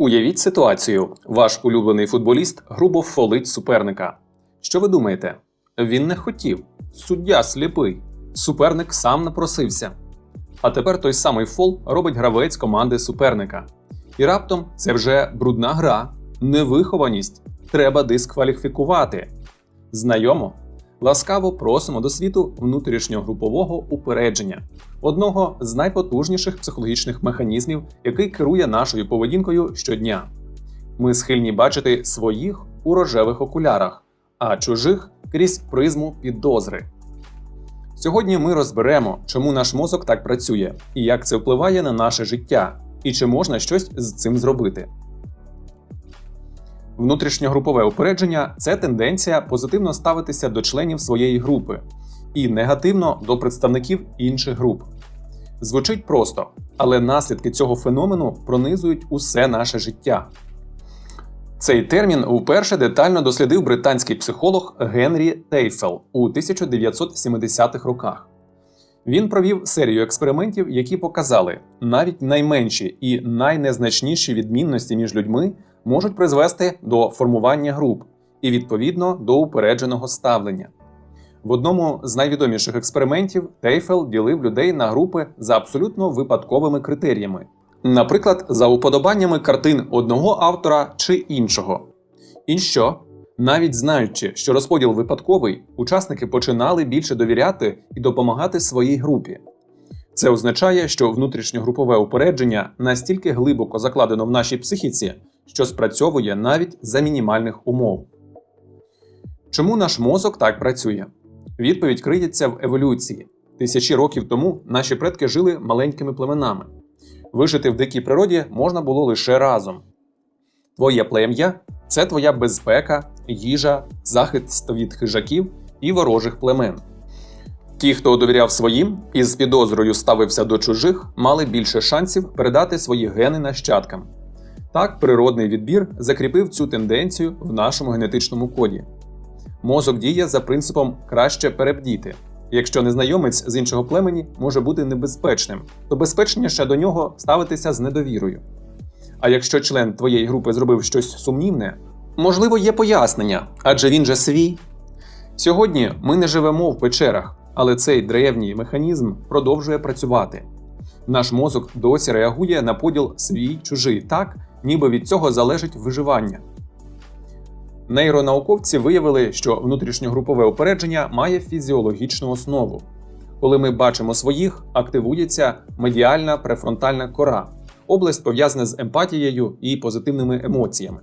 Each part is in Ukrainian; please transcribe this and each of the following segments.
Уявіть ситуацію: ваш улюблений футболіст грубо фолить суперника. Що ви думаєте? Він не хотів. Суддя сліпий. Суперник сам напросився. А тепер той самий фол робить гравець команди суперника. І раптом це вже брудна гра, невихованість. Треба дискваліфікувати. Знайомо? Ласкаво просимо до світу внутрішньогрупового упередження, одного з найпотужніших психологічних механізмів, який керує нашою поведінкою щодня. Ми схильні бачити своїх у рожевих окулярах, а чужих крізь призму підозри. Сьогодні ми розберемо, чому наш мозок так працює і як це впливає на наше життя, і чи можна щось з цим зробити. Внутрішньогрупове упередження це тенденція позитивно ставитися до членів своєї групи і негативно до представників інших груп. Звучить просто, але наслідки цього феномену пронизують усе наше життя. Цей термін вперше детально дослідив британський психолог Генрі Тейфел у 1970-х роках. Він провів серію експериментів, які показали, навіть найменші і найнезначніші відмінності між людьми можуть призвести до формування груп і відповідно до упередженого ставлення. В одному з найвідоміших експериментів Тейфел ділив людей на групи за абсолютно випадковими критеріями, наприклад, за уподобаннями картин одного автора чи іншого. І що? Навіть знаючи, що розподіл випадковий, учасники починали більше довіряти і допомагати своїй групі. Це означає, що внутрішньогрупове упередження настільки глибоко закладено в нашій психіці, що спрацьовує навіть за мінімальних умов. Чому наш мозок так працює? Відповідь криється в еволюції. Тисячі років тому наші предки жили маленькими племенами. Вижити в дикій природі можна було лише разом. Твоє плем'я це твоя безпека, їжа, захист від хижаків і ворожих племен. Ті, хто довіряв своїм і з підозрою ставився до чужих, мали більше шансів передати свої гени нащадкам. Так, природний відбір закріпив цю тенденцію в нашому генетичному коді. Мозок діє за принципом краще перебдіти. Якщо незнайомець з іншого племені може бути небезпечним, то безпечніше до нього ставитися з недовірою. А якщо член твоєї групи зробив щось сумнівне, можливо, є пояснення, адже він же свій. Сьогодні ми не живемо в печерах, але цей древній механізм продовжує працювати. Наш мозок досі реагує на поділ свій чужий так, ніби від цього залежить виживання. Нейронауковці виявили, що внутрішньогрупове упередження має фізіологічну основу. Коли ми бачимо своїх, активується медіальна префронтальна кора, область пов'язана з емпатією і позитивними емоціями.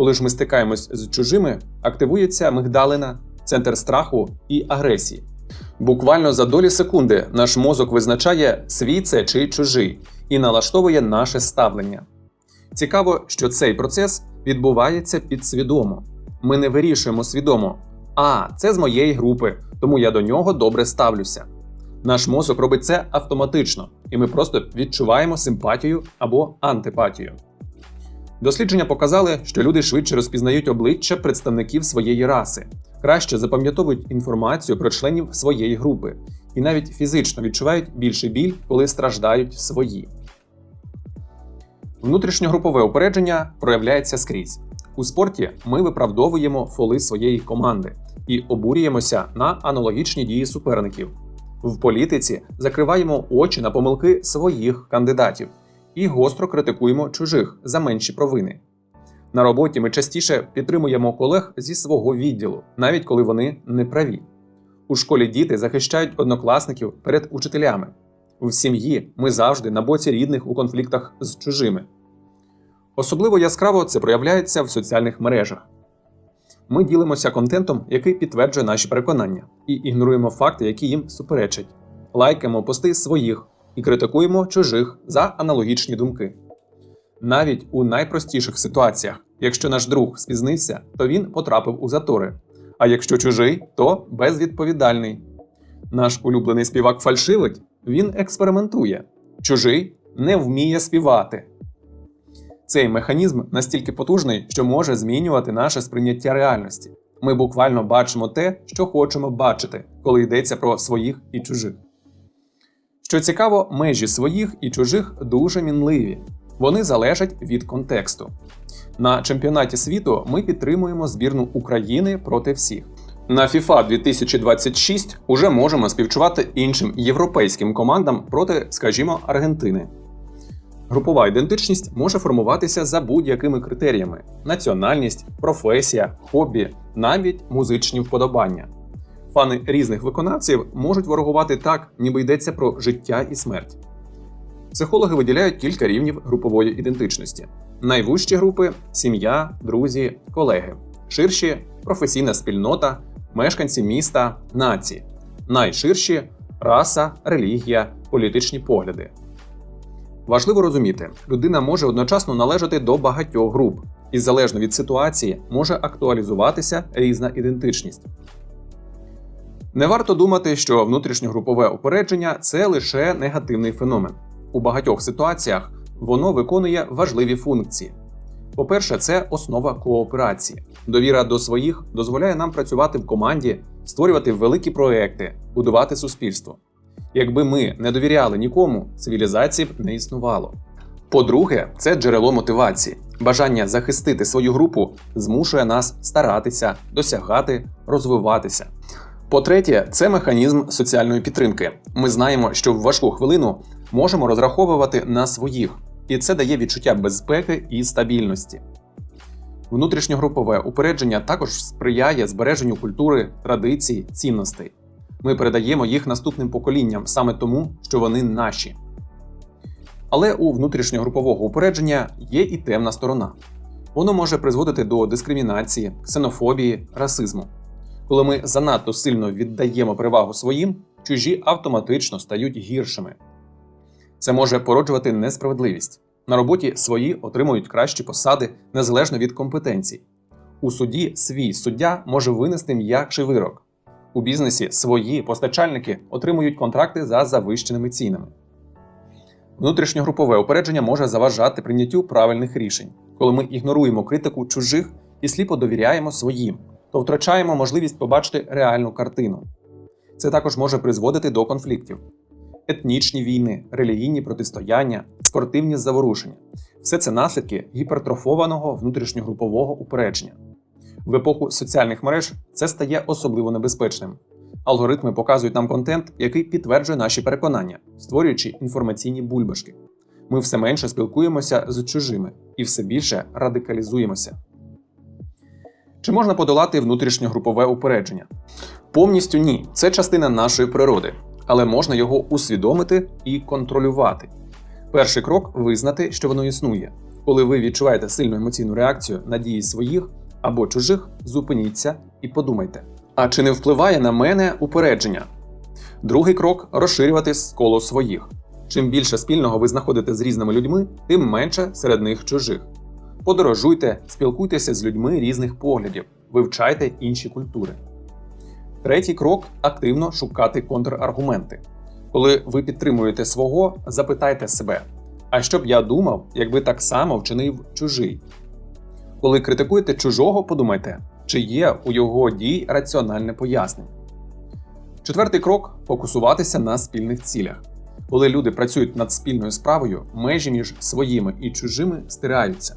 Коли ж ми стикаємось з чужими, активується мигдалина, центр страху і агресії. Буквально за долі секунди наш мозок визначає, свій це чи чужий, і налаштовує наше ставлення. Цікаво, що цей процес відбувається підсвідомо. Ми не вирішуємо свідомо, а це з моєї групи, тому я до нього добре ставлюся. Наш мозок робить це автоматично, і ми просто відчуваємо симпатію або антипатію. Дослідження показали, що люди швидше розпізнають обличчя представників своєї раси, краще запам'ятовують інформацію про членів своєї групи і навіть фізично відчувають більший біль, коли страждають свої. Внутрішньогрупове упередження проявляється скрізь. У спорті ми виправдовуємо фоли своєї команди і обурюємося на аналогічні дії суперників. В політиці закриваємо очі на помилки своїх кандидатів і гостро критикуємо чужих за менші провини. На роботі ми частіше підтримуємо колег зі свого відділу, навіть коли вони не праві. У школі діти захищають однокласників перед учителями. В сім'ї ми завжди на боці рідних у конфліктах з чужими. Особливо яскраво це проявляється в соціальних мережах. Ми ділимося контентом, який підтверджує наші переконання, і ігноруємо факти, які їм суперечать, лайкаємо пости своїх і критикуємо чужих за аналогічні думки. Навіть у найпростіших ситуаціях, якщо наш друг спізнився, то він потрапив у затори. А якщо чужий, то безвідповідальний. Наш улюблений співак фальшивить, він експериментує. Чужий не вміє співати. Цей механізм настільки потужний, що може змінювати наше сприйняття реальності. Ми буквально бачимо те, що хочемо бачити, коли йдеться про своїх і чужих. Що цікаво, межі своїх і чужих дуже мінливі. Вони залежать від контексту. На чемпіонаті світу ми підтримуємо збірну України проти всіх. На FIFA 2026 уже можемо співчувати іншим європейським командам проти, скажімо, Аргентини. Групова ідентичність може формуватися за будь-якими критеріями: національність, професія, хобі, навіть музичні вподобання. Фани різних виконавців можуть ворогувати так, ніби йдеться про життя і смерть. Психологи виділяють кілька рівнів групової ідентичності: найвужчі групи сім'я, друзі, колеги, ширші професійна спільнота, мешканці міста, нації, найширші раса, релігія, політичні погляди. Важливо розуміти, людина може одночасно належати до багатьох груп, і залежно від ситуації може актуалізуватися різна ідентичність. Не варто думати, що внутрішньогрупове упередження це лише негативний феномен. У багатьох ситуаціях воно виконує важливі функції. По-перше, це основа кооперації. Довіра до своїх дозволяє нам працювати в команді, створювати великі проекти, будувати суспільство. Якби ми не довіряли нікому, цивілізації б не існувало. По-друге, це джерело мотивації. Бажання захистити свою групу змушує нас старатися, досягати, розвиватися. По-третє, це механізм соціальної підтримки. Ми знаємо, що в важку хвилину можемо розраховувати на своїх, і це дає відчуття безпеки і стабільності. Внутрішньогрупове упередження також сприяє збереженню культури, традицій, цінностей. Ми передаємо їх наступним поколінням саме тому, що вони наші. Але у внутрішньогрупового упередження є і темна сторона. Воно може призводити до дискримінації, ксенофобії, расизму. Коли ми занадто сильно віддаємо перевагу своїм, чужі автоматично стають гіршими. Це може породжувати несправедливість. На роботі свої отримують кращі посади незалежно від компетенцій. У суді свій суддя може винести м'якший вирок. У бізнесі свої постачальники отримують контракти за завищеними цінами. Внутрішньогрупове упередження може заважати прийняттю правильних рішень, коли ми ігноруємо критику чужих і сліпо довіряємо своїм, то втрачаємо можливість побачити реальну картину. Це також може призводити до конфліктів. Етнічні війни, релігійні протистояння, спортивні заворушення все це наслідки гіпертрофованого внутрішньогрупового упередження. В епоху соціальних мереж це стає особливо небезпечним. Алгоритми показують нам контент, який підтверджує наші переконання, створюючи інформаційні бульбашки. Ми все менше спілкуємося з чужими і все більше радикалізуємося. Чи можна подолати внутрішньогрупове упередження? Повністю ні. Це частина нашої природи, але можна його усвідомити і контролювати. Перший крок визнати, що воно існує. Коли ви відчуваєте сильну емоційну реакцію на дії своїх або чужих, зупиніться і подумайте: а чи не впливає на мене упередження? Другий крок розширювати коло своїх. Чим більше спільного ви знаходите з різними людьми, тим менше серед них чужих. Подорожуйте, спілкуйтеся з людьми різних поглядів, вивчайте інші культури. Третій крок активно шукати контраргументи. Коли ви підтримуєте свого, запитайте себе: а що б я думав, якби так само вчинив чужий? Коли критикуєте чужого, подумайте, чи є у його дій раціональне пояснення. Четвертий крок фокусуватися на спільних цілях. Коли люди працюють над спільною справою, межі між своїми і чужими стираються.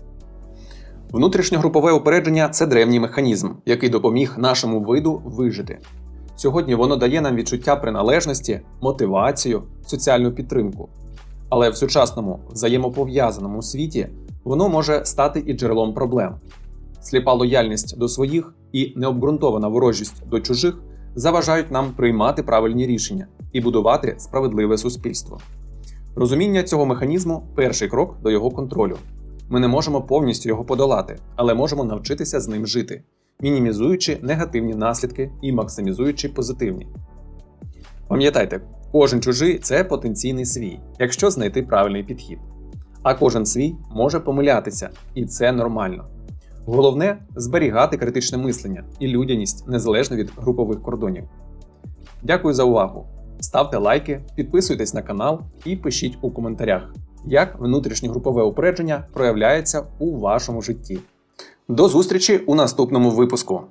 Внутрішньогрупове упередження це древній механізм, який допоміг нашому виду вижити. Сьогодні воно дає нам відчуття приналежності, мотивацію, соціальну підтримку. Але в сучасному взаємопов'язаному світі воно може стати і джерелом проблем. Сліпа лояльність до своїх і необґрунтована ворожість до чужих заважають нам приймати правильні рішення і будувати справедливе суспільство. Розуміння цього механізму перший крок до його контролю. Ми не можемо повністю його подолати, але можемо навчитися з ним жити, мінімізуючи негативні наслідки і максимізуючи позитивні. Пам'ятайте, кожен чужий це потенційний свій, якщо знайти правильний підхід. А кожен свій може помилятися, і це нормально. Головне зберігати критичне мислення і людяність незалежно від групових кордонів. Дякую за увагу! Ставте лайки, підписуйтесь на канал і пишіть у коментарях, як внутрішньогрупове упередження проявляється у вашому житті. До зустрічі у наступному випуску!